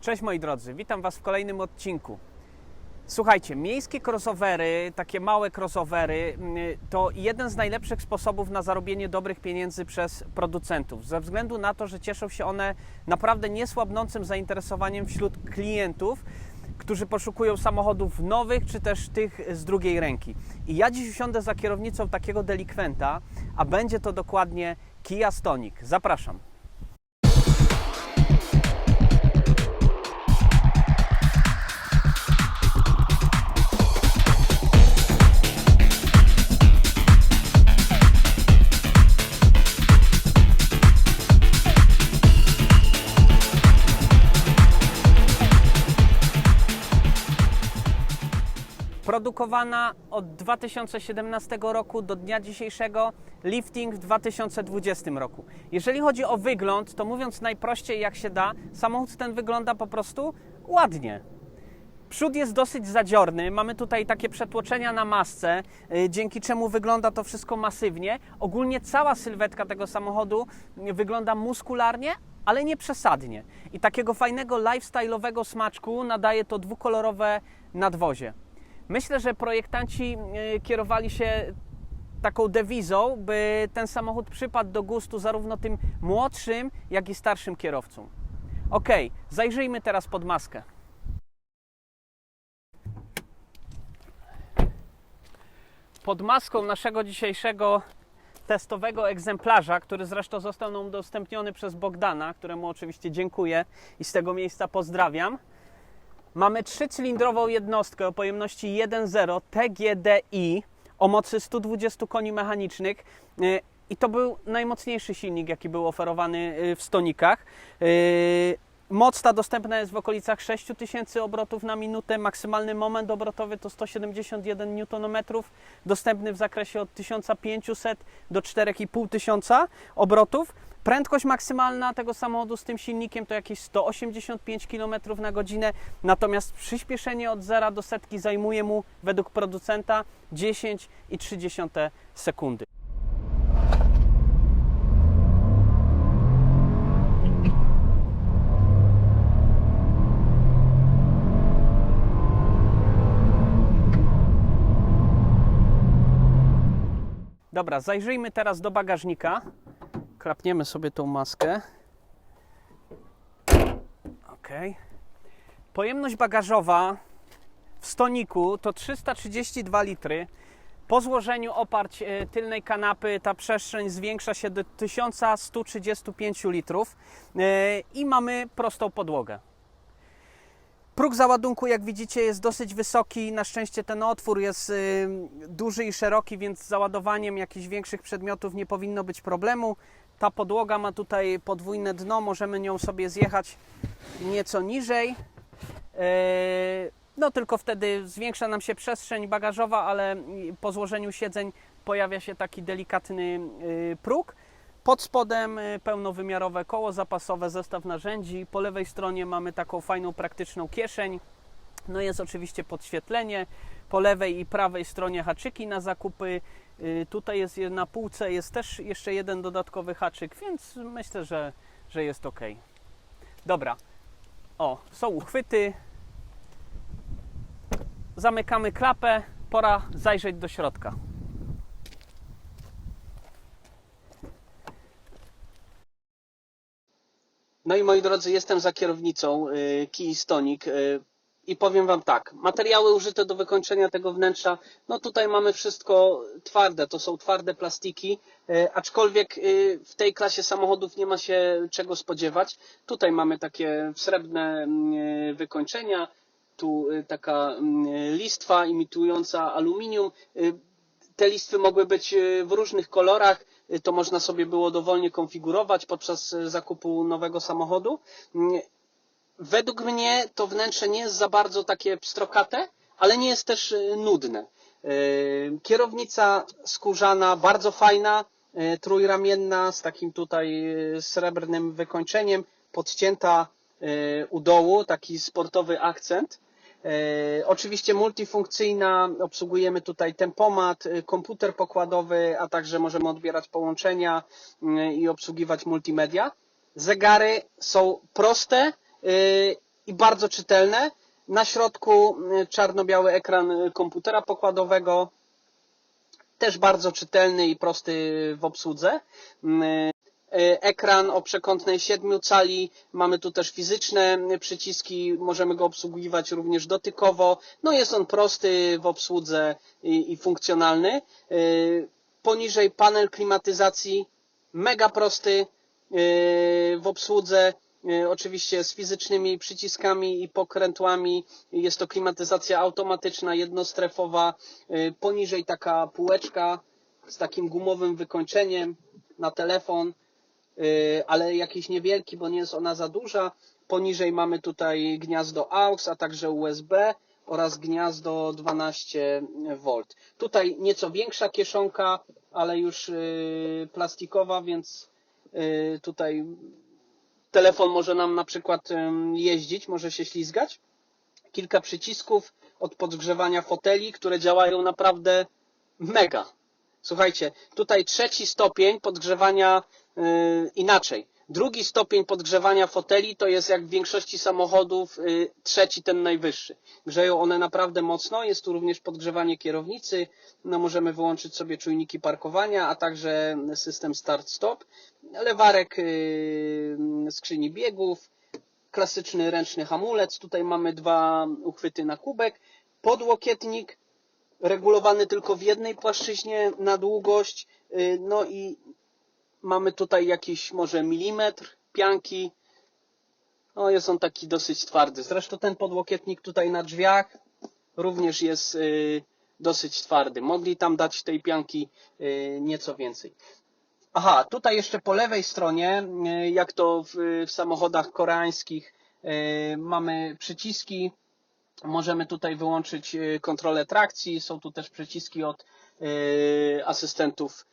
Cześć moi drodzy, witam Was w kolejnym odcinku. Słuchajcie, miejskie crossovery, takie małe crossovery, mm, to jeden z najlepszych sposobów na zarobienie dobrych pieniędzy przez producentów. Ze względu na to, że cieszą się one naprawdę niesłabnącym zainteresowaniem wśród klientów, którzy poszukują samochodów nowych, czy też tych z drugiej ręki. I ja dziś usiądę za kierownicą takiego delikwenta, a będzie to dokładnie Kia Stonic. Zapraszam. Produkowana od 2017 roku do dnia dzisiejszego, lifting w 2020 roku. Jeżeli chodzi o wygląd, to mówiąc najprościej jak się da, samochód ten wygląda po prostu ładnie. Przód jest dosyć zadziorny, mamy tutaj takie przetłoczenia na masce, y, dzięki czemu wygląda to wszystko masywnie. Ogólnie cała sylwetka tego samochodu wygląda muskularnie, ale nie przesadnie. I takiego fajnego lifestyle'owego smaczku nadaje to dwukolorowe nadwozie. Myślę, że projektanci y, kierowali się taką dewizą, by ten samochód przypadł do gustu zarówno tym młodszym, jak i starszym kierowcom. Ok, zajrzyjmy teraz pod maskę. Pod maską naszego dzisiejszego testowego egzemplarza, który zresztą został nam udostępniony przez Bogdana, któremu oczywiście dziękuję i z tego miejsca pozdrawiam. Mamy trzycylindrową jednostkę o pojemności 1.0 TGDI o mocy 120 koni mechanicznych. Yy, I to był najmocniejszy silnik, jaki był oferowany yy, w stonikach. Moc ta dostępna jest w okolicach 6000 obrotów na minutę. Maksymalny moment obrotowy to 171 Nm, dostępny w zakresie od 1500 do 4500 obrotów. Prędkość maksymalna tego samochodu z tym silnikiem to jakieś 185 km na godzinę, natomiast przyspieszenie od 0 do setki zajmuje mu według producenta 10,3 sekundy. Dobra, zajrzyjmy teraz do bagażnika. Krapniemy sobie tą maskę. Ok. Pojemność bagażowa w stoniku to 332 litry. Po złożeniu oparć e, tylnej kanapy ta przestrzeń zwiększa się do 1135 litrów e, i mamy prostą podłogę. Próg załadunku, jak widzicie, jest dosyć wysoki. Na szczęście ten otwór jest y, duży i szeroki, więc z załadowaniem jakichś większych przedmiotów nie powinno być problemu. Ta podłoga ma tutaj podwójne dno, możemy nią sobie zjechać nieco niżej. E, No tylko wtedy zwiększa nam się przestrzeń bagażowa, ale po złożeniu siedzeń pojawia się taki delikatny y, próg. Pod spodem y, pełnowymiarowe koło zapasowe, zestaw narzędzi. Po lewej stronie mamy taką fajną, praktyczną kieszeń. No jest oczywiście podświetlenie. Po lewej i prawej stronie haczyki na zakupy. Y, Tutaj jest je- na półce jest też jeszcze jeden dodatkowy haczyk, więc myślę, że, że jest ok. Dobra. O, są uchwyty. Zamykamy klapę. Pora zajrzeć do środka. No i moi drodzy, jestem za kierownicą y, Kii Stonic y, i powiem Wam tak, materiały użyte do wykończenia tego wnętrza, no tutaj mamy wszystko twarde, to są twarde plastiki, y, aczkolwiek w tej klasie samochodów nie ma się czego spodziewać. Tutaj mamy takie srebrne y, wykończenia, tu taka y, listwa imitująca aluminium. Te listwy mogły być w różnych kolorach, to można sobie było dowolnie konfigurować podczas y, zakupu nowego samochodu. Mm, Według mnie to wnętrze nie jest za bardzo takie pstrokate, ale nie jest też y, nudne. Y, Kierownica skórzana, bardzo fajna, trójramienna, z takim tutaj srebrnym wykończeniem, podcięta u dołu, taki sportowy akcent. E, Oczywiście multifunkcyjna, obsługujemy tutaj tempomat, y, komputer pokładowy, a także możemy odbierać połączenia y, i obsługiwać multimedia. Zegary są proste y, i bardzo czytelne. Na środku y, czarno-biały ekran komputera pokładowego, też bardzo czytelny i prosty w obsłudze. Y, Ekran o przekątnej 7 cali, mamy tu też fizyczne przyciski, możemy go obsługiwać również dotykowo. No jest on prosty w obsłudze i, i funkcjonalny. Y, Poniżej panel klimatyzacji, mega prosty y, w obsłudze, oczywiście z fizycznymi przyciskami i pokrętłami. Jest to klimatyzacja automatyczna, jednostrefowa. Poniżej taka półeczka z takim gumowym wykończeniem na telefon, ale jakiś niewielki, bo nie jest ona za duża. Poniżej mamy tutaj gniazdo AUX, a także USB oraz gniazdo 12V. Tutaj nieco większa kieszonka, ale już y, plastikowa, więc y, tutaj telefon może nam na przykład jeździć, może się ślizgać. Kilka przycisków od podgrzewania foteli, które działają naprawdę mega. Słuchajcie, tutaj trzeci stopień podgrzewania inaczej. Drugi stopień podgrzewania foteli to jest jak w większości samochodów yy, trzeci, ten najwyższy. Grzeją one naprawdę mocno. Jest tu również podgrzewanie kierownicy. No, możemy wyłączyć sobie czujniki parkowania, a także system start-stop. Lewarek yy, skrzyni biegów, klasyczny ręczny hamulec. Tutaj mamy dwa uchwyty na kubek. Podłokietnik regulowany tylko w jednej płaszczyźnie na długość. No i mamy tutaj jakiś może milimetr pianki. No jest on taki dosyć twardy. Zresztą ten podłokietnik tutaj na drzwiach również jest yy, dosyć twardy. Mogli tam dać tej pianki yy, nieco więcej. Aha, tutaj jeszcze po lewej stronie, yy, jak to w, w samochodach koreańskich, mamy przyciski. Możemy tutaj wyłączyć kontrolę trakcji. Są tu też przyciski od asystentów,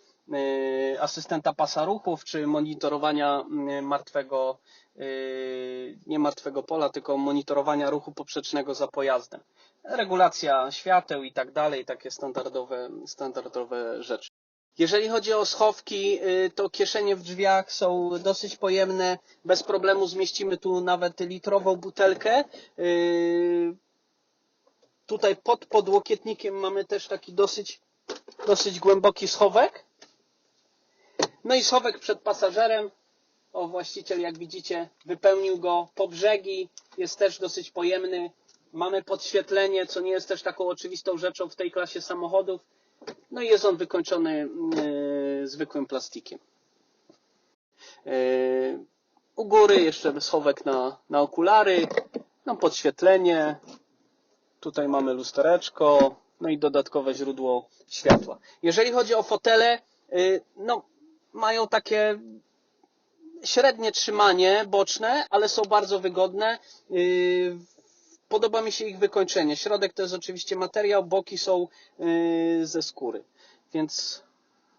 asystenta pasa ruchów, czy monitorowania yy, martwego, yy, nie martwego pola, tylko monitorowania ruchu poprzecznego za pojazdem. Regulacja świateł i tak dalej, takie standardowe, standardowe rzeczy. Jeżeli chodzi o schowki, y, to kieszenie w drzwiach są dosyć pojemne. Bez problemu zmieścimy tu nawet litrową butelkę. Y, Tutaj pod podłokietnikiem mamy też taki dosyć, dosyć głęboki schowek. No i schowek przed pasażerem. O, właściciel, jak widzicie, wypełnił go po brzegi. Jest też dosyć pojemny. Mamy podświetlenie, co nie jest też taką oczywistą rzeczą w tej klasie samochodów. No i jest on wykończony yy, zwykłym plastikiem. Yy, u góry jeszcze schowek na, na okulary, no podświetlenie, tutaj mamy lustereczko, no i dodatkowe źródło światła. Jeżeli chodzi o fotele, yy, no mają takie średnie trzymanie boczne, ale są bardzo wygodne. Yy, Podoba mi się ich wykończenie. Środek to jest oczywiście materiał, boki są yy, ze skóry. Więc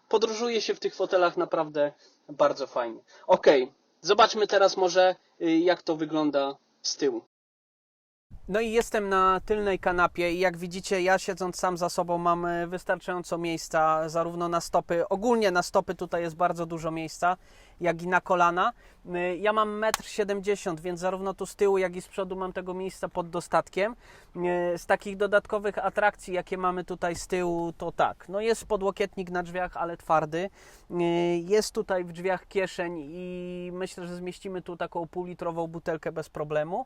podróżuje się w tych fotelach naprawdę bardzo fajnie. Ok, zobaczmy teraz może yy, jak to wygląda z tyłu. No i jestem na tylnej kanapie i jak widzicie, ja siedząc sam za sobą mam e, wystarczająco miejsca, zarówno na stopy, ogólnie na stopy tutaj jest bardzo dużo miejsca, jak i na kolana. E, Ja mam 1,70 m, więc zarówno tu z tyłu, jak i z przodu mam tego miejsca pod dostatkiem. E, Z takich dodatkowych atrakcji, jakie mamy tutaj z tyłu, to tak, no jest podłokietnik na drzwiach, ale twardy. E, Jest tutaj w drzwiach kieszeń i myślę, że zmieścimy tu taką półlitrową butelkę bez problemu.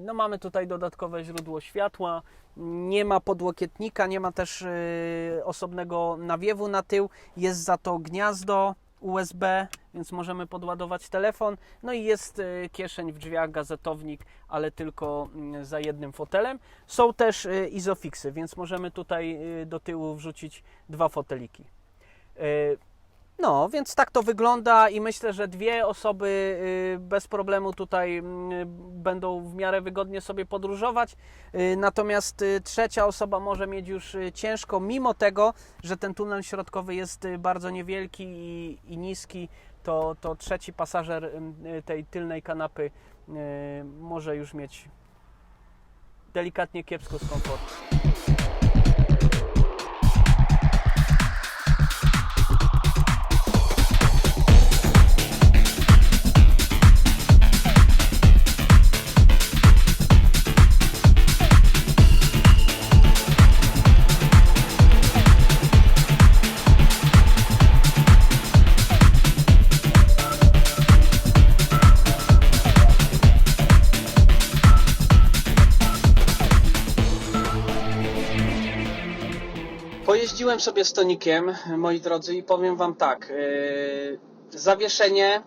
No mamy tutaj dodatkowe źródło światła, nie ma podłokietnika, nie ma też osobnego nawiewu na tył, jest za to gniazdo USB, więc możemy podładować telefon. No i jest e, kieszeń w drzwiach, gazetownik, ale tylko mm, za jednym fotelem. Są też e, izofixy, więc możemy tutaj e, do tyłu wrzucić dwa foteliki. No, więc tak to wygląda i myślę, że dwie osoby y, bez problemu tutaj mm, będą w miarę wygodnie sobie podróżować. Y, Natomiast y, trzecia osoba może mieć już ciężko, mimo tego, że ten tunel środkowy jest bardzo niewielki i, i niski, to, to trzeci pasażer tej tylnej kanapy może już mieć delikatnie kiepsko z komfortu. Jeździłem sobie stonikiem, moi drodzy, i powiem Wam tak. Yy, zawieszenie,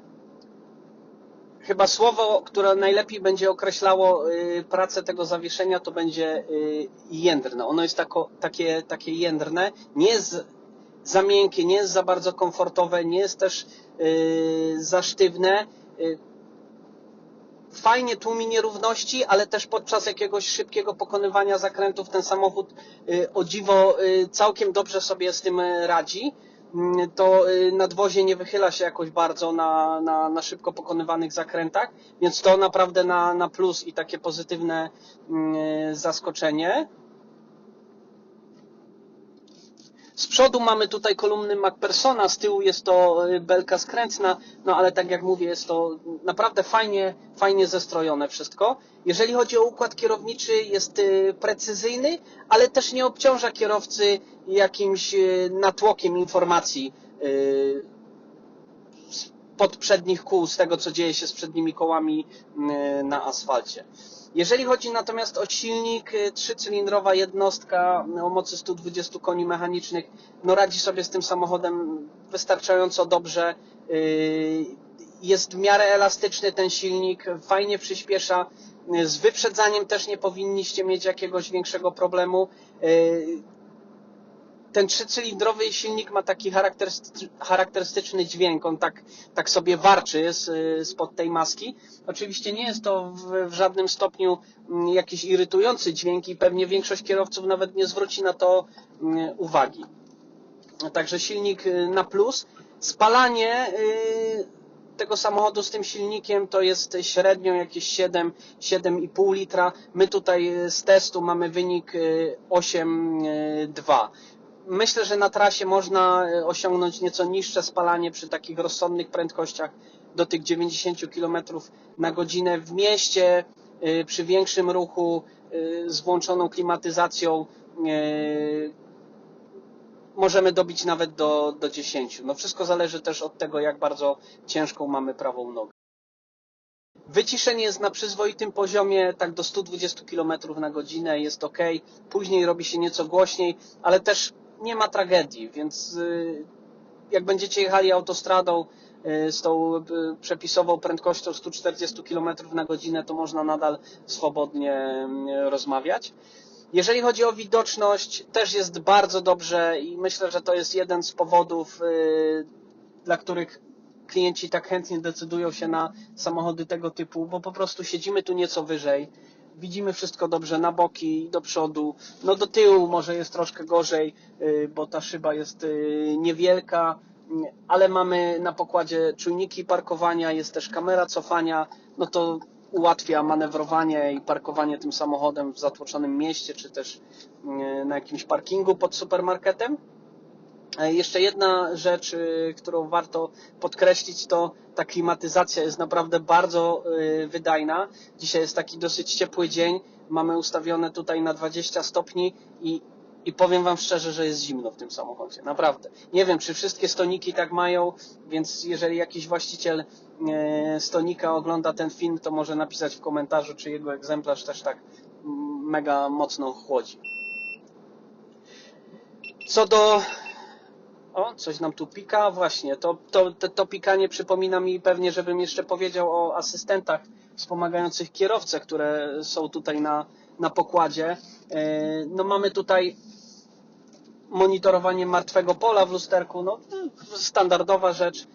chyba słowo, które najlepiej będzie określało yy, pracę tego zawieszenia, to będzie yy, jędrne. Ono jest tako, takie, takie jędrne, nie jest za miękkie, nie jest za bardzo komfortowe, nie jest też yy, za sztywne. Yy, fajnie tłumi nierówności, ale też podczas jakiegoś szybkiego pokonywania zakrętów ten samochód y, o dziwo y, całkiem dobrze sobie z tym y, radzi. Mm, To nadwozie nie wychyla się jakoś bardzo na, na, na szybko pokonywanych zakrętach, więc to naprawdę na, na plus i takie pozytywne mm, zaskoczenie. Z przodu mamy tutaj kolumny MacPersona, z tyłu jest to y, belka skrętna, no ale tak jak mówię, jest to naprawdę fajnie, fajnie zestrojone wszystko. Jeżeli chodzi o układ kierowniczy, jest y, precyzyjny, ale też nie obciąża kierowcy jakimś y, natłokiem informacji y, pod przednich kół, z tego co dzieje się z przednimi kołami na asfalcie. Jeżeli chodzi natomiast o silnik, y, trzycylindrowa jednostka o mocy 120 koni mechanicznych, no radzi sobie z tym samochodem wystarczająco dobrze. Y, Jest w miarę elastyczny ten silnik, fajnie przyspiesza. Y, Z wyprzedzaniem też nie powinniście mieć jakiegoś większego problemu. Ten trzycylindrowy silnik ma taki charakterystyczny, dźwięk, on tak, tak sobie warczy z, spod tej maski. Oczywiście nie jest to w, w żadnym stopniu mm, jakiś irytujący dźwięk i pewnie większość kierowców nawet nie zwróci na to mm, uwagi. Także silnik y, na plus. Spalanie y, tego samochodu z tym silnikiem to jest średnio jakieś 7, 7,5 litra. My tutaj y, z testu mamy wynik y, 8,2. Myślę, że na trasie można y, osiągnąć nieco niższe spalanie przy takich rozsądnych prędkościach do tych 90 km na godzinę w mieście, y, przy większym ruchu y, z włączoną klimatyzacją możemy dobić nawet do, do 10. No wszystko zależy też od tego, jak bardzo ciężką mamy prawą nogę. Wyciszenie jest na przyzwoitym poziomie, tak do 120 km na godzinę jest ok. Później robi się nieco głośniej, ale też nie ma tragedii, więc y, jak będziecie jechali autostradą y, z tą y, przepisową prędkością 140 km na godzinę, to można nadal swobodnie rozmawiać. Jeżeli chodzi o widoczność, też jest bardzo dobrze i myślę, że to jest jeden z powodów, dla których klienci tak chętnie decydują się na samochody tego typu, bo po prostu siedzimy tu nieco wyżej, widzimy wszystko dobrze na boki, do przodu, no do tyłu może jest troszkę gorzej, y, bo ta szyba jest y, niewielka, y, ale mamy na pokładzie czujniki parkowania, jest też kamera cofania, no to ułatwia manewrowanie i parkowanie tym samochodem w zatłoczonym mieście, czy też na jakimś parkingu pod supermarketem. E, Jeszcze jedna rzecz, y, którą warto podkreślić, to ta klimatyzacja jest naprawdę bardzo y, wydajna. Dzisiaj jest taki dosyć ciepły dzień. Mamy ustawione tutaj na 20 stopni i, i powiem Wam szczerze, że jest zimno w tym samochodzie. Naprawdę. Nie wiem, czy wszystkie stoniki tak mają, więc jeżeli jakiś właściciel e, stonika ogląda ten film, to może napisać w komentarzu, czy jego egzemplarz też tak mm, mega mocno chłodzi. Co do o, coś nam tu pika. Właśnie, to, to, to, to pikanie przypomina mi pewnie, żebym jeszcze powiedział o asystentach wspomagających kierowcę, które są tutaj na, na pokładzie. E, No mamy tutaj monitorowanie martwego pola w lusterku, no standardowa rzecz.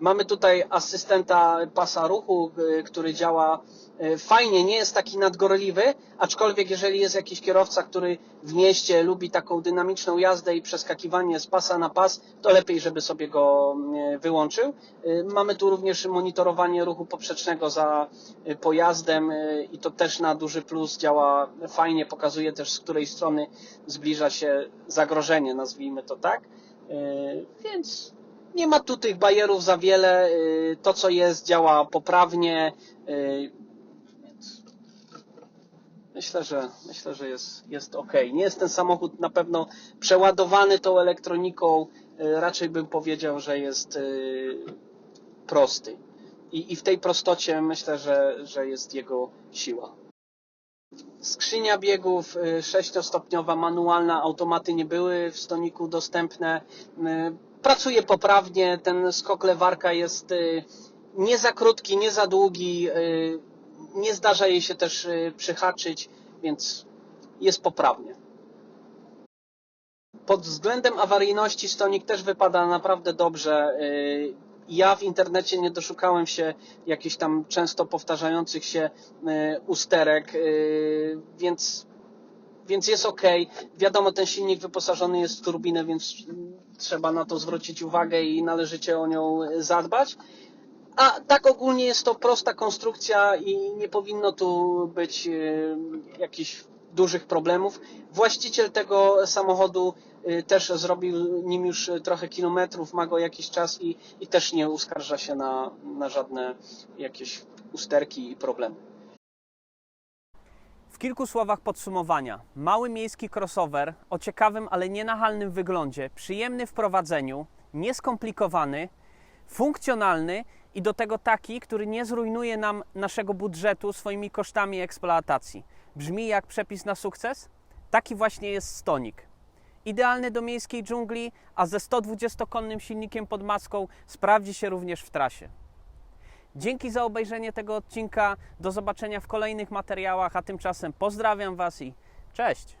Mamy tutaj asystenta pasa ruchu, y, który działa y, fajnie, nie jest taki nadgorliwy, aczkolwiek jeżeli jest jakiś kierowca, który w mieście lubi taką dynamiczną jazdę i przeskakiwanie z pasa na pas, to lepiej, żeby sobie go y, wyłączył. Mamy tu również monitorowanie ruchu poprzecznego za pojazdem i to też na duży plus działa fajnie, pokazuje też z której strony zbliża się zagrożenie, nazwijmy to tak. Więc nie ma tu tych bajerów za wiele. y, To, co jest, działa poprawnie. y, myślę, że, myślę, że jest, jest ok. Nie jest ten samochód na pewno przeładowany tą elektroniką. y, Raczej bym powiedział, że jest prosty. I, I w tej prostocie myślę, że, że jest jego siła. Skrzynia biegów sześciostopniowa, manualna, automaty nie były w stoniku dostępne. Pracuje poprawnie, ten skok lewarka jest y, nie za krótki, nie za długi, y, nie zdarza jej się też y, przyhaczyć, więc jest poprawnie. Pod względem awaryjności stonik też wypada naprawdę dobrze. Ja w internecie nie doszukałem się jakichś tam często powtarzających się usterek, więc, więc jest ok. Wiadomo, ten silnik wyposażony jest w turbinę, więc trzeba na to zwrócić uwagę i należycie o nią zadbać. A tak ogólnie jest to prosta konstrukcja i nie powinno tu być y, jakichś dużych problemów. Właściciel tego samochodu y, też zrobił nim już trochę kilometrów, ma go jakiś czas i, i też nie uskarża się na, na żadne jakieś usterki i problemy. W kilku słowach podsumowania. Mały miejski crossover o ciekawym, ale nienachalnym wyglądzie, przyjemny w prowadzeniu, nieskomplikowany, funkcjonalny i do tego taki, który nie zrujnuje nam naszego budżetu swoimi kosztami eksploatacji. Brzmi jak przepis na sukces? Taki właśnie jest stonik. Idealny do miejskiej dżungli, a ze 120-konnym silnikiem pod maską sprawdzi się również w trasie. Dzięki za obejrzenie tego odcinka. Do zobaczenia w kolejnych materiałach, a tymczasem pozdrawiam Was i cześć!